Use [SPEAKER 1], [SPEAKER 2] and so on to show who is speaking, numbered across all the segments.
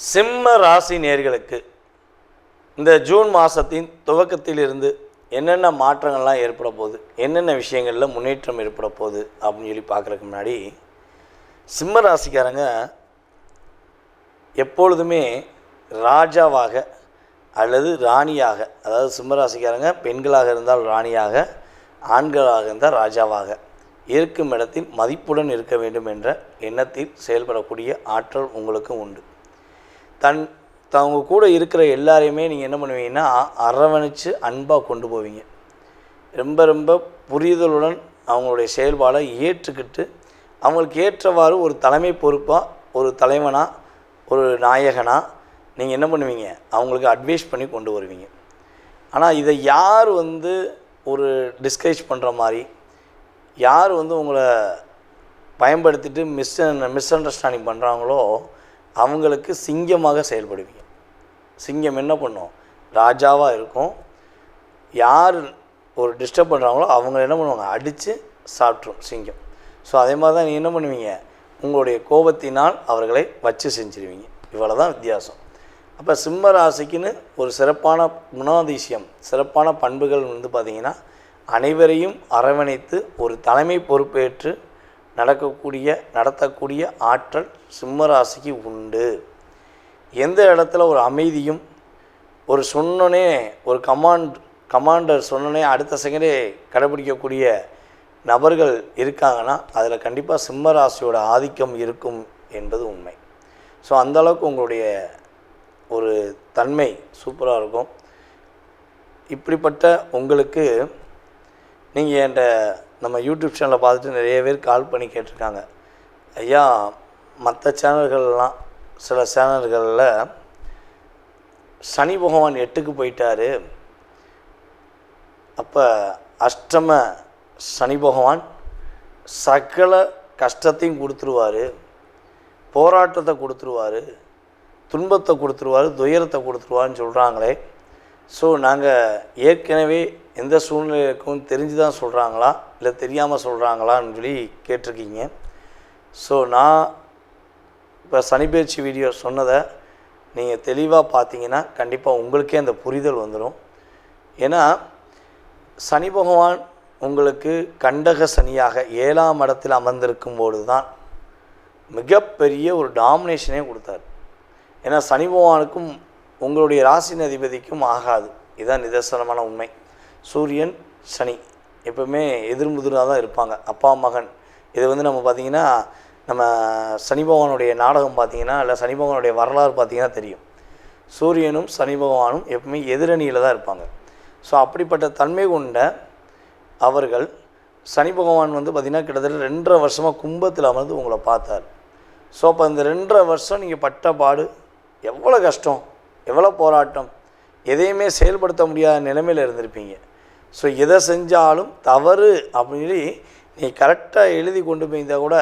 [SPEAKER 1] சிம்ம ராசி நேர்களுக்கு இந்த ஜூன் மாதத்தின் துவக்கத்திலிருந்து என்னென்ன மாற்றங்கள்லாம் ஏற்பட போகுது என்னென்ன விஷயங்களில் முன்னேற்றம் ஏற்பட போகுது அப்படின்னு சொல்லி பார்க்குறதுக்கு முன்னாடி சிம்ம ராசிக்காரங்க எப்பொழுதுமே ராஜாவாக அல்லது ராணியாக அதாவது சிம்ம ராசிக்காரங்க பெண்களாக இருந்தால் ராணியாக ஆண்களாக இருந்தால் ராஜாவாக இருக்கும் இடத்தில் மதிப்புடன் இருக்க வேண்டும் என்ற எண்ணத்தில் செயல்படக்கூடிய ஆற்றல் உங்களுக்கும் உண்டு. தன் தவங்க கூட இருக்கிற எல்லாரையுமே நீங்கள் என்ன பண்ணுவீங்கன்னா அரவணைச்சு அன்பாக கொண்டு போவீங்க. ரொம்ப ரொம்ப புரிதலுடன் அவங்களுடைய செயல்பாடை ஏற்றுக்கிட்டு அவங்களுக்கு ஏற்றவாறு ஒரு தலைமை பொறுப்பாக ஒரு தலைவனாக ஒரு நாயகனாக நீங்கள் என்ன பண்ணுவீங்க? அவங்களுக்கு அட்வைஸ் பண்ணி கொண்டு வருவீங்க. ஆனால் இதை யார் வந்து ஒரு டிஸ்கரேஜ் பண்ணுற மாதிரி யார் வந்து உங்களை பயன்படுத்திட்டு மிஸ் மிஸ் அண்டர்ஸ்டாண்டிங் பண்ணுறாங்களோ அவங்களுக்கு சிங்கமாக செயல்படுவீங்க. சிங்கம் என்ன பண்ணும்? ராஜாவாக இருக்கும். யார் ஒரு டிஸ்டர்ப் பண்ணுறாங்களோ அவங்க என்ன பண்ணுவாங்க? அடித்து சாப்பிட்ரும் சிங்கம். ஸோ அதே மாதிரி தான் நீங்கள் என்ன பண்ணுவீங்க? உங்களுடைய கோபத்தினால் அவர்களை வச்சு செஞ்சிருவீங்க. இவ்வளோ தான் வித்தியாசம். அப்போ சிம்ம ராசிக்குன்னு ஒரு சிறப்பான குணாதிசயம் சிறப்பான பண்புகள் வந்து பார்த்திங்கன்னா அனைவரையும் அரவணைத்து ஒரு தலைமை பொறுப்பேற்று நடக்கக்கூடிய நடத்தக்கூடிய ஆற்றல் சிம்மராசிக்கு உண்டு. எந்த இடத்துல ஒரு அமைதியும் ஒரு சொன்னோனே ஒரு கமாண்ட் கமாண்டர் சொன்னோனே அடுத்த செகண்டே கடைபிடிக்கக்கூடிய நபர்கள் இருக்காங்கன்னா அதில் கண்டிப்பாக சிம்மராசியோட ஆதிக்கம் இருக்கும் என்பது உண்மை. ஸோ அந்தளவுக்கு உங்களுடைய ஒரு தன்மை சூப்பராக இருக்கும். இப்படிப்பட்ட உங்களுக்கு நீங்கள் என்கிட்ட நம்ம யூடியூப் சேனலை பார்த்துட்டு நிறைய பேர் கால் பண்ணி கேட்டிருக்காங்க. ஐயா மற்ற சேனல்கள்லாம் சில சேனல்களில் சனி பகவான் எட்டுக்கு போயிட்டாரு. அப்போ அஷ்டம சனி பகவான் சகல கஷ்டத்தையும் கொடுத்துருவாரு. போராட்டத்தை கொடுத்துருவாரு. துன்பத்தை கொடுத்துருவாரு. துயரத்தை கொடுத்துருவான்னு சொல்கிறாங்களே ஸோ நாங்கள் ஏற்கனவே எந்த சூழ்நிலை இருக்கும் தெரிஞ்சு தான் சொல்கிறாங்களா இல்லை தெரியாமல் சொல்கிறாங்களான்னு சொல்லி கேட்டிருக்கீங்க. ஸோ நான் இப்போ சனிப்பயிற்சி வீடியோ சொன்னதை நீங்கள் தெளிவாக பார்த்தீங்கன்னா கண்டிப்பாக உங்களுக்கே அந்த புரிதல் வந்துடும் ஏன்னா சனி பகவான் உங்களுக்கு கண்டக சனியாக ஏழாம் இடத்தில் அமர்ந்திருக்கும் போது தான் மிகப்பெரிய ஒரு டாமினேஷனே கொடுத்தாரு. ஏன்னா சனி பகவானுக்கும் உங்களுடைய ராசின் அதிபதிக்கும் ஆகாது. இதுதான் நிதர்சனமான உண்மை. சூரியன் சனி. எப்பவுமே எதிர்முதிராக தான் இருப்பாங்க. அப்பா மகன். இது வந்து நம்ம பார்த்திங்கன்னா நம்ம சனி பகவானுடைய நாடகம் பார்த்திங்கன்னா இல்லை சனி பகவானுடைய வரலாறு பார்த்திங்கன்னா தெரியும். சூரியனும் சனி பகவானும் எப்பவுமே எதிரணியில் தான் இருப்பாங்க. ஸோ அப்படிப்பட்ட தன்மை கொண்ட அவர்கள் சனி பகவான் வந்து பார்த்திங்கன்னா கிட்டத்தட்ட ரெண்டரை வருஷமாக கும்பத்தில் அமர்ந்து உங்களை பார்த்தார். ஸோ அப்போ இந்த ரெண்டரை வருஷம் நீங்கள் பட்ட பாடு எவ்வளோ கஷ்டம்? எவ்வளோ போராட்டம்? எதையுமே செயல்படுத்த முடியாத நிலைமையில் இருந்திருப்பீங்க. ஸோ எதை செஞ்சாலும் தவறு அப்படின்னு சொல்லி நீ கரெக்டாக எழுதி கொண்டு போயிருந்தால் கூட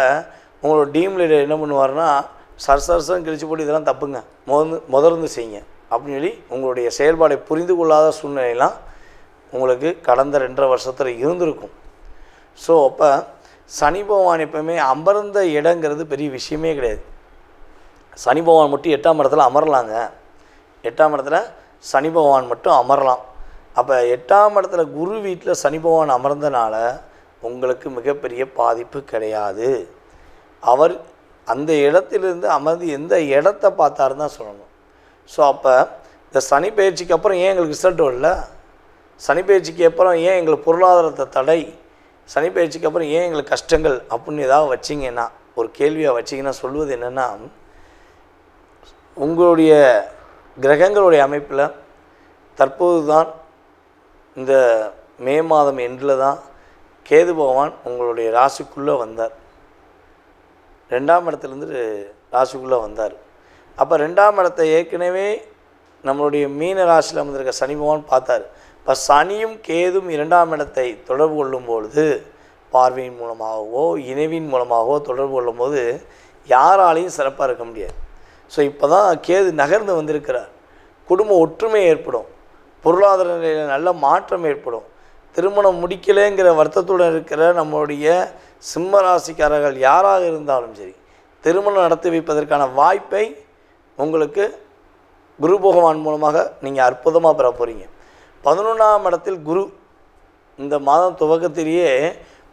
[SPEAKER 1] உங்களோட டீம் லீடர் என்ன பண்ணுவார்னா சர் சரசம் கிழிச்சு போட்டு இதெல்லாம் தப்புங்க. முதந்து முதர்ந்து செய்யுங்க. அப்படின்னு சொல்லி உங்களுடைய செயல்பாடை புரிந்து கொள்ளாத சூழ்நிலையெல்லாம் உங்களுக்கு கடந்த ரெண்டரை வருஷத்தில் இருந்திருக்கும். ஸோ அப்போ சனி பகவான் எப்பவுமே அமர்ந்த இடங்கிறது பெரிய விஷயமே கிடையாது. சனி பகவான் மட்டும் எட்டாம் இடத்துல அமரலாங்க. எட்டாம் இடத்துல சனி பகவான் மட்டும் அமரலாம். அப்போ எட்டாம் இடத்துல குரு வீட்டில் சனி பகவான் அமர்ந்தனால உங்களுக்கு மிகப்பெரிய பாதிப்பு கிடையாது. அவர் அந்த இடத்திலிருந்து அமர்ந்து எந்த இடத்த பார்த்தாருன்னு தான் சொல்லணும். ஸோ அப்போ இந்த சனி பயிற்சிக்கு அப்புறம் ஏன் எங்களுக்கு ரிசல்ட் வரல? சனி பயிற்சிக்கு அப்புறம் ஏன் எங்களுக்கு பொருளாதாரத்தை தடை? சனி பயிற்சிக்கு அப்புறம் ஏன் எங்களுக்கு கஷ்டங்கள் அப்படின்னு ஏதாவது வச்சிங்கன்னா ஒரு கேள்வியாக வச்சிங்கன்னா சொல்வது என்னென்னா உங்களுடைய கிரகங்களுடைய அமைப்பில் தற்போது தான் இந்த மே மாதம் எண்டில் தான் கேது பகவான் உங்களுடைய ராசிக்குள்ளே வந்தார். ரெண்டாம் இடத்துலேருந்து ராசிக்குள்ளே வந்தார். அப்போ ரெண்டாம் இடத்தை ஏற்கனவே நம்மளுடைய மீன ராசியில் வந்திருக்க சனி பகவான் பார்த்தார். இப்போ சனியும் கேதும் இரண்டாம் இடத்தை தொடர்பு கொள்ளும் பொழுது பார்வையின் மூலமாகவோ இணைவின் மூலமாகவோ தொடர்பு கொள்ளும்போது யாராலையும் சிறப்பாக இருக்க முடியாது. ஸோ இப்போ தான் கேது நகர்ந்து வந்திருக்கிறார். குடும்ப ஒற்றுமை ஏற்படும். பொருளாதார நிலையில் நல்ல மாற்றம் ஏற்படும். திருமணம் முடிக்கலைங்கிற வருத்தத்துடன் இருக்கிற நம்மளுடைய சிம்ம ராசிக்காரர்கள் யாராக இருந்தாலும் சரி திருமணம் நடத்தி வைப்பதற்கான வாய்ப்பை உங்களுக்கு குரு பகவான் மூலமாக நீங்கள் அற்புதமாக பெற போகிறீங்க பதினொன்றாம் இடத்தில் குரு இந்த மாதம் துவக்கத்திலேயே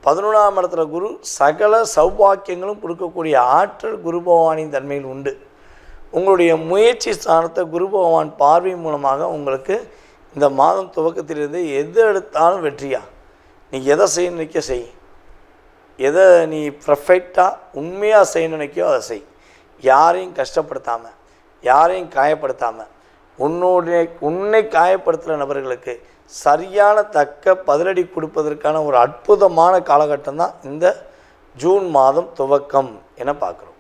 [SPEAKER 1] பதினொன்றாம் இடத்துல குரு சகல சௌபாக்கியங்களும் கொடுக்கக்கூடிய ஆற்றல் குரு பகவானின் தன்மையில் உண்டு. உங்களுடைய முயற்சி ஸ்தானத்தை குரு பகவான் பார்வை மூலமாக உங்களுக்கு இந்த மாதம் துவக்கத்திலிருந்து எது எடுத்தாலும் வெற்றியா? நீ எதை செய்ய நினைக்க செய். எதை நீ பர்ஃபெக்டாக உண்மையாக செய்ய நினைக்கியோ அதை செய். யாரையும் கஷ்டப்படுத்தாமல் யாரையும் காயப்படுத்தாமல் உன்னுடைய உன்னை காயப்படுத்துகிற நபர்களுக்கு சரியான தக்க பதிலடி கொடுப்பதற்கான ஒரு அற்புதமான காலகட்டம் தான் இந்த ஜூன் மாதம் துவக்கம் என பார்க்குறோம்.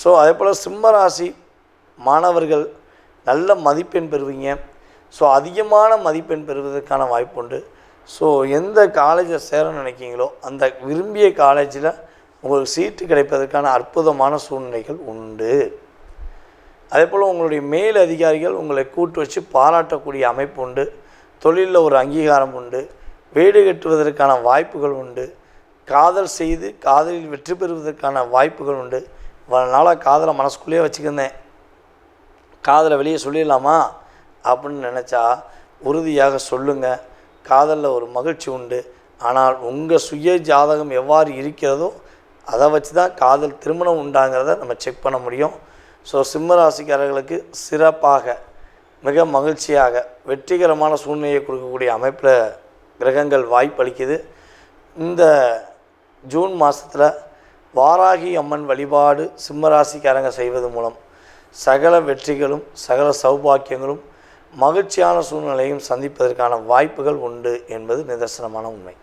[SPEAKER 1] ஸோ அதே போல் சிம்மராசி மாணவர்கள் நல்ல மதிப்பெண் பெறுவீங்க. ஸோ அதிகமான மதிப்பெண் பெறுவதற்கான வாய்ப்பு உண்டு ஸோ எந்த காலேஜில் சேர நினைக்கிங்களோ அந்த விரும்பிய காலேஜில் உங்களுக்கு சீட்டு கிடைப்பதற்கான அற்புதமான சூழ்நிலைகள் உண்டு. அதே போல் உங்களுடைய மேல் அதிகாரிகள் உங்களை கூட்டு வச்சு பாராட்டக்கூடிய அமைப்பு உண்டு. தொழிலில் ஒரு அங்கீகாரம் உண்டு. வீடு கட்டுவதற்கான வாய்ப்புகள் உண்டு. காதல் செய்து காதலில் வெற்றி பெறுவதற்கான வாய்ப்புகள் உண்டு. நாளாக காதலை மனசுக்குள்ளேயே வச்சுக்கிருந்தேன். காதலை வெளியே சொல்லிடலாமா? அப்படின்னு நினச்சா உறுதியாக சொல்லுங்கள் காதலில் ஒரு மகிழ்ச்சி உண்டு. ஆனால் உங்கள் சுய ஜாதகம் எவ்வாறு இருக்கிறதோ அதை வச்சு தான் காதல் திருமணம் உண்டாங்கிறத நம்ம செக் பண்ண முடியும். ஸோ சிம்ம ராசிக்காரர்களுக்கு சிறப்பாக மிக மகிழ்ச்சியாக வெற்றிகரமான சூழ்நிலையை கொடுக்கக்கூடிய அமைப்பில் கிரகங்கள் வாய்ப்பளிக்குது இந்த ஜூன் மாதத்தில் வாராகி அம்மன் வழிபாடு சிம்மராசிக்காரங்க செய்வது மூலம் சகல வெற்றிகளும் சகல சௌபாக்கியங்களும் மகிழ்ச்சியான சூழ்நிலையும் சந்திப்பதற்கான வாய்ப்புகள் உண்டு என்பது நிதர்சனமான உண்மை.